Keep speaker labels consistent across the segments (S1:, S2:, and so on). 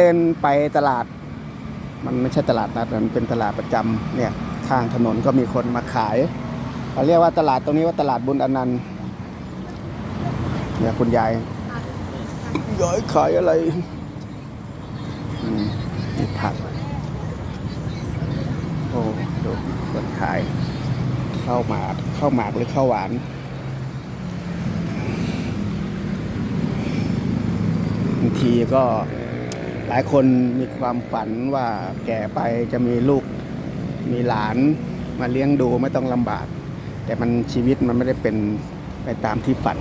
S1: เดินไปตลาด มันไม่ใช่ตลาดนัดมันเป็นตลาดประจำเนี่ยข้างถนนก็มีคนมาขายเขาเรียกว่าตลาดตรงนี้ว่าตลาดบุญอนันต์เนี่ยคุณยายยายขายอะไรนี่ผักโอ้ดูคนขายข้าวหมากข้าวหมากหรือข้าวหวานบางทีก็ ลายคนมีความฝันว่าแก่ไปจะมีลูกมีหลานมาเลี้ยงดูไม่ต้องลำบาก แต่มันชีวิตมันไม่ได้เป็นไปตามที่ฝัน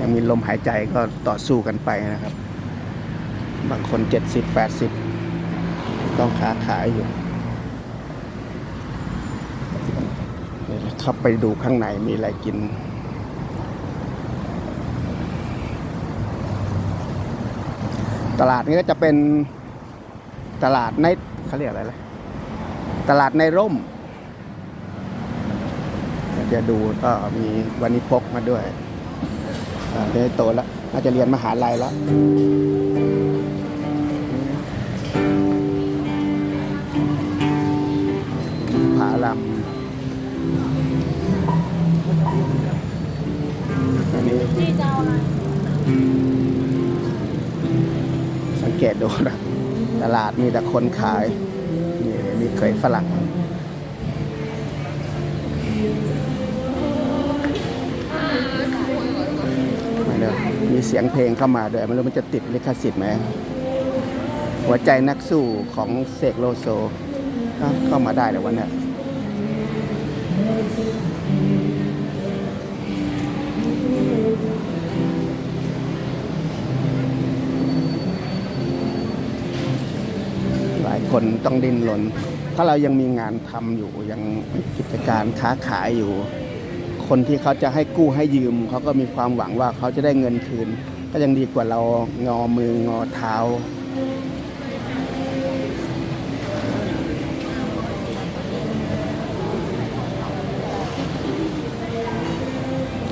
S1: ยังมีลมหายใจก็ต่อสู้กันไปนะครับ บางคน70 80ต้องค้าขายอยู่เข้าไปดูข้างในมีอะไรกิน ตลาดนี้ก็จะเป็นตลาดในเขาเรียกอะไรล่ะตลาดในร่มจะดูก็มีวันนี้พกมาด้วยเดี๋ยวโตแล้วน่าจะเรียนมหาลัยแล้ว ลาดมีแต่คนขายนี่มีเคยฝรั่งมีเสียงเพลงเข้ามาด้วยไม่รู้มันจะติดลิขสิทธิ์ไหมหัวใจนักสู้ของเสกโลโซเข้ามาได้แต่วันนี้ยหลายคนต้องดิ้นรนถ้าเรายังมีงานทำอยู่ยังกิจการค้าขายอยู่ คนที่เขาจะให้กู้ให้ยืมเขาก็มีความหวังว่าเขาจะได้เงินคืน ก็ยังดีกว่าเรางอมืองอเท้า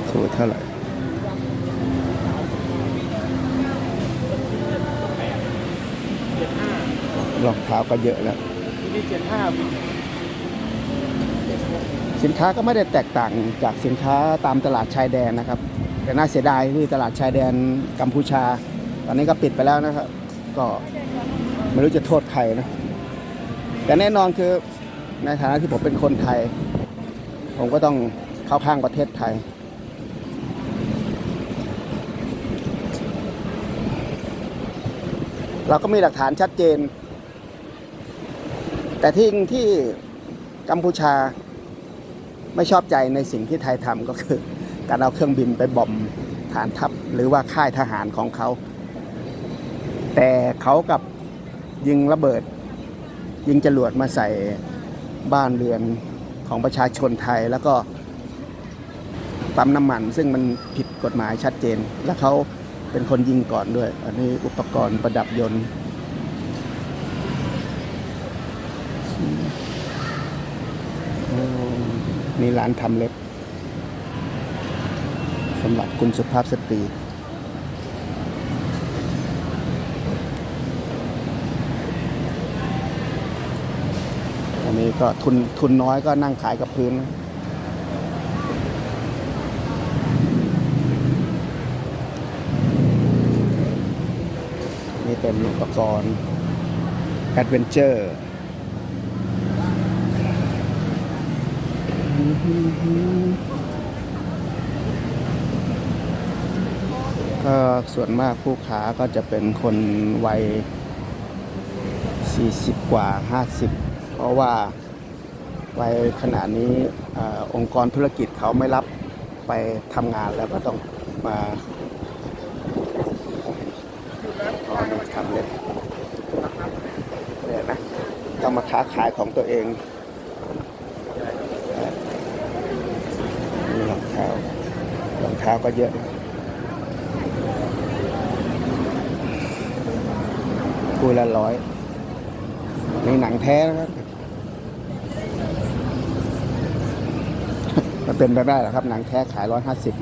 S1: ถูเท่าไหร่ รองเท้าก็เยอะแล้ว
S2: นี่เจ็ดห้า
S1: สินค้าก็ไม่ได้แตกต่างจากสินค้าตามตลาดชายแดนนะครับ แต่น่าเสียดายที่ตลาดชายแดนกัมพูชา ตอนนี้ก็ปิดไปแล้วนะครับ ก็ไม่รู้จะโทษใครนะแต่แน่นอนคือในฐานะที่ผมเป็นคนไทย ผมก็ต้องเข้าข้างประเทศไทย เราก็มีหลักฐานชัดเจน แต่ที่ที่กัมพูชาไม่ชอบใจในสิ่งที่ไทยทำก็คือ การเอาเครื่องบินไปบอมฐานทัพหรือว่าค่ายทหารของเขา แต่เขากับยิงระเบิด ยิงจรวดมาใส่บ้านเรือนของประชาชนไทยแล้วก็ปั๊มน้ำมัน ซึ่งมันผิดกฎหมายชัดเจน และเขาเป็นคนยิงก่อนด้วย อันนี้อุปกรณ์ประดับยนต์ โอ้ นี่ร้านทำเล็บสำหรับคุณสุภาพสตรีอันนี้ก็ทุนทุนน้อยก็นั่งขายกับพื้นนะนี่เป็นอุปกรณ์แอดเวนเจอร์ ก็ส่วนมากผู้ค้าก็จะเป็นคนวัย 40 กว่า 50 เพราะว่าวัยขนาดนี้อองค์กรธุรกิจเขาไม่รับไปทำงานแล้วก็ต้องมาอ๋อนี่ทำเล็บเนี่ยนะต้องมาค้าขายของตัวเองนี่รอง เท้ารองเท้าก็เยอะคู่ละร้อยนี่หนังแท้นะครับ มันเป็นไปได้เหรอครับ หนังแท้ขายร้อยห้าสิบ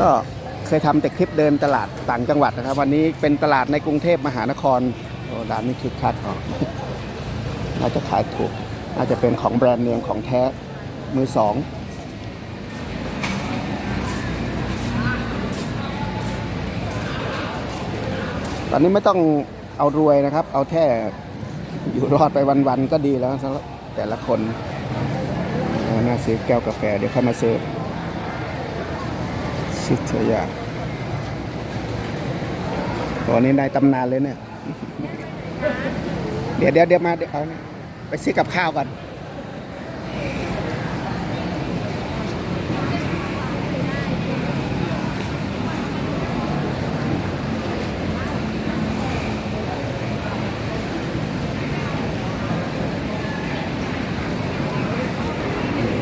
S1: ก็เคยทำแต่คลิปเดินตลาดต่างจังหวัดนะครับ วันนี้เป็นตลาดในกรุงเทพมหานครโอ้ร้านนี้คึกคักอ๋อ น่าจจะขายถูกน่าจจะเป็นของแบรนด์เนมของแท้มือสองตอนนี้ไม่ต้องเอารวยนะครับ เอาแค่อยู่รอดไปวันๆก็ดีแล้วสำหรับแต่ละคนน่าซื้อแก้วกาแฟ เดี๋ยวค่อยมาซื้อซิเทยาตัวนี้ในตำนานเลยเนี่ย เดี๋ยวเดี๋ยวเดี๋ยวมาเดี๋ยวเอานะไปซื้อกับข้าวก่อน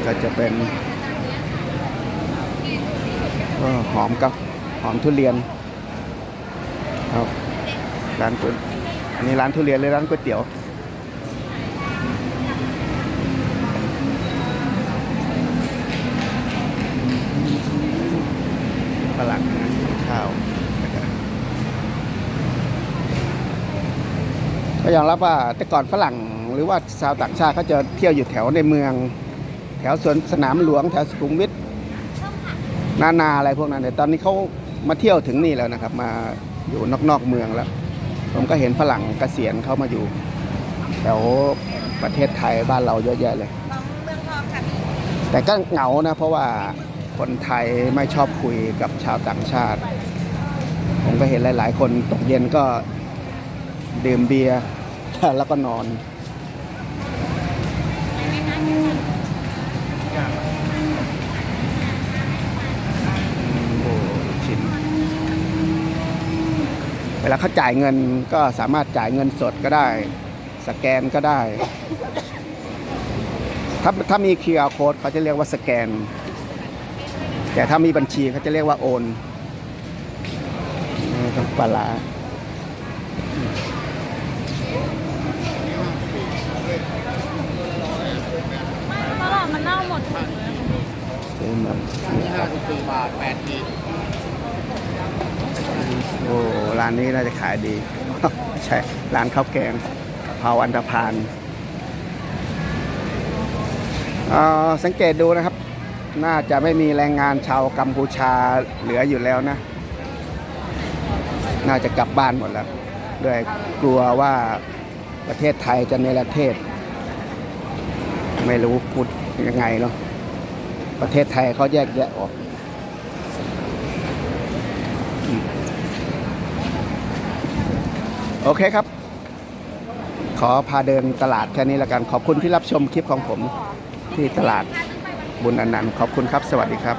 S1: ก็จะเป็นเออหอมกับหอมทุเรียนครับร้านก๋วย อันนี้ร้านทุเรียนหรือร้านก๋วยเตี๋ยว ฝรั่งนะข้าว ก็ยอมรับว่าแต่ก่อนฝรั่งหรือว่าชาวต่างชาติเขาจะเที่ยวอยู่แถวในเมือง แถวสวนสนามหลวงแถวสุขุมวิทนานาอะไรพวกนั้นแต่ตอนนี้เขามาเที่ยวถึงนี่แล้วนะครับ มาอยู่นอกๆเมืองแล้ว ผมก็เห็นฝรั่งเกษียณเข้ามาอยู่แถวประเทศไทยบ้านเราเยอะแยะเลยแต่ก็เหงานะ เพราะว่าคนไทยไม่ชอบคุยกับชาวต่างชาติ ผมก็เห็นหลาย ๆ คนตกเย็นก็ดื่มเบียร์แล้วก็นอนโอ้ชินเวลาเขาจ่ายเงินก็สามารถจ่ายเงินสดก็ได้ สแกนก็ได้ ถ้าถ้ามี QR code เขาจะเรียกว่าสแกน แต่ถ้ามีบัญชีเขาจะเรียกว่าโอนนี่ต้องปลาร้า
S3: ตลาดมันเน่าหมดถุงเลย
S1: ซื้อมา
S2: ห้าสิบสี่บาทแปดขีด
S1: โอ้ร้านนี้น่าจะขายดี ใช่ ร้านข้าวแกงเผาอันธพาลสังเกตดูนะครับ น่าจะไม่มีแรงงานชาวกัมพูชาเหลืออยู่แล้วนะ น่าจะกลับบ้านหมดแล้วด้วยกลัวว่าประเทศไทยจะเนประเทศ ไม่รู้พูดยังไงเนาะประเทศไทยเขาแยกแยะออก โอเคครับ ขอพาเดินตลาดแค่นี้ละกัน ขอบคุณที่รับชมคลิปของผมที่ตลาดบุญอนันต์ขอบคุณครับ สวัสดีครับ